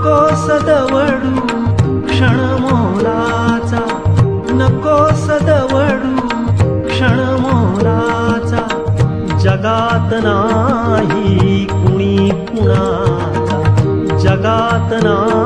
नको सदवडू क्षण मोलाचा नको सदवडू क्षण मोलाचा जगात नाही कुणी कुणाचा. जगात नाही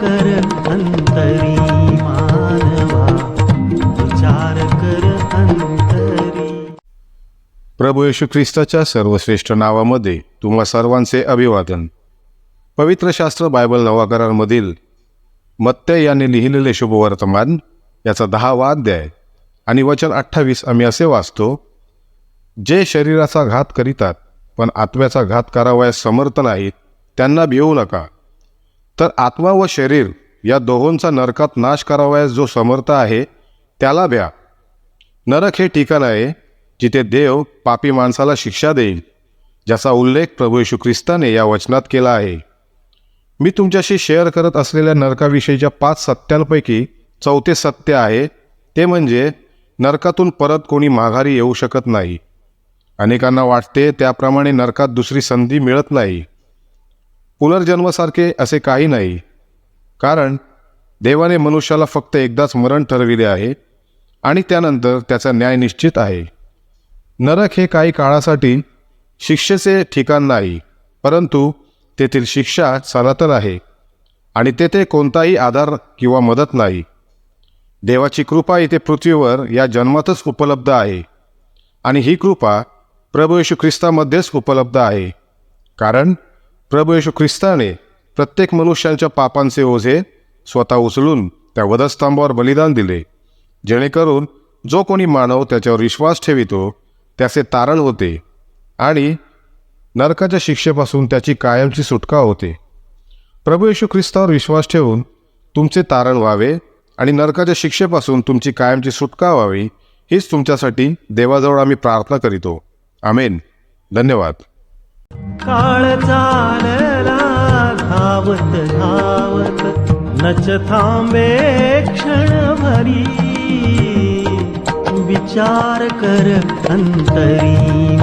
कर अंतरी मानवा विचार कर अंतरी. प्रभू येशू ख्रिस्ताच्या सर्वश्रेष्ठ नावामध्ये तुम्हा सर्वांचे अभिवादन. पवित्र शास्त्र बायबल नवाकरांमधील मत्ते यांनी लिहिलेले शुभवर्तमान याचा दहावा अध्याय आणि वचन अठ्ठावीस आम्ही असे वाचतो जे शरीराचा घात करीतात पण आत्म्याचा घात करावयास समर्थ नाहीत त्यांना भिवू नका. तर आत्मा व शरीर या दोहोंचा नरकात नाश करावयास जो समर्थ आहे त्याला भ्या नरक हे ठिकाण आहे जिथे देव पापी माणसाला शिक्षा देईल ज्याचा उल्लेख प्रभू येशू ख्रिस्ताने या वचनात केला आहे. मी तुमच्याशी शेअर करत असलेल्या नरकाविषयीच्या पाच सत्यांपैकी चौथे सत्य आहे ते म्हणजे नरकातून परत कोणी माघारी येऊ शकत नाही. अनेकांना वाटते त्याप्रमाणे नरकात दुसरी संधी मिळत नाही. पुनर्जन्मासारखे असे काही नाही. कारण देवाने मनुष्याला फक्त एकदाच मरण ठरविले आहे आणि त्यानंतर त्याचा न्याय निश्चित आहे. नरक हे काही काळासाठी शिक्षेचे ठिकाण नाही परंतु तेथील शिक्षा सनातन आहे आणि तेथे कोणताही आधार किंवा मदत नाही. देवाची कृपा इथे पृथ्वीवर या जन्मातच उपलब्ध आहे आणि ही कृपा प्रभू येशू ख्रिस्तामध्येच उपलब्ध आहे. कारण प्रभू येशू ख्रिस्ताने प्रत्येक मनुष्यांच्या पापांचे ओझे स्वतः उचलून त्या वधस्तंभावर बलिदान दिले. जेणेकरून जो कोणी मानव त्याच्यावर विश्वास ठेवितो त्याचे तारण होते आणि नरकाच्या शिक्षेपासून त्याची कायमची सुटका होते. प्रभू येशू ख्रिस्तावर विश्वास ठेवून तुमचे तारण व्हावे आणि नरकाच्या शिक्षेपासून तुमची कायमची सुटका व्हावी हीच तुमच्यासाठी देवाजवळ आम्ही प्रार्थना करीतो. आमेन. धन्यवाद. काळ चालला धावत धावत नच थांबे क्षण भरी विचार कर अंतरी विचार कर अंतरी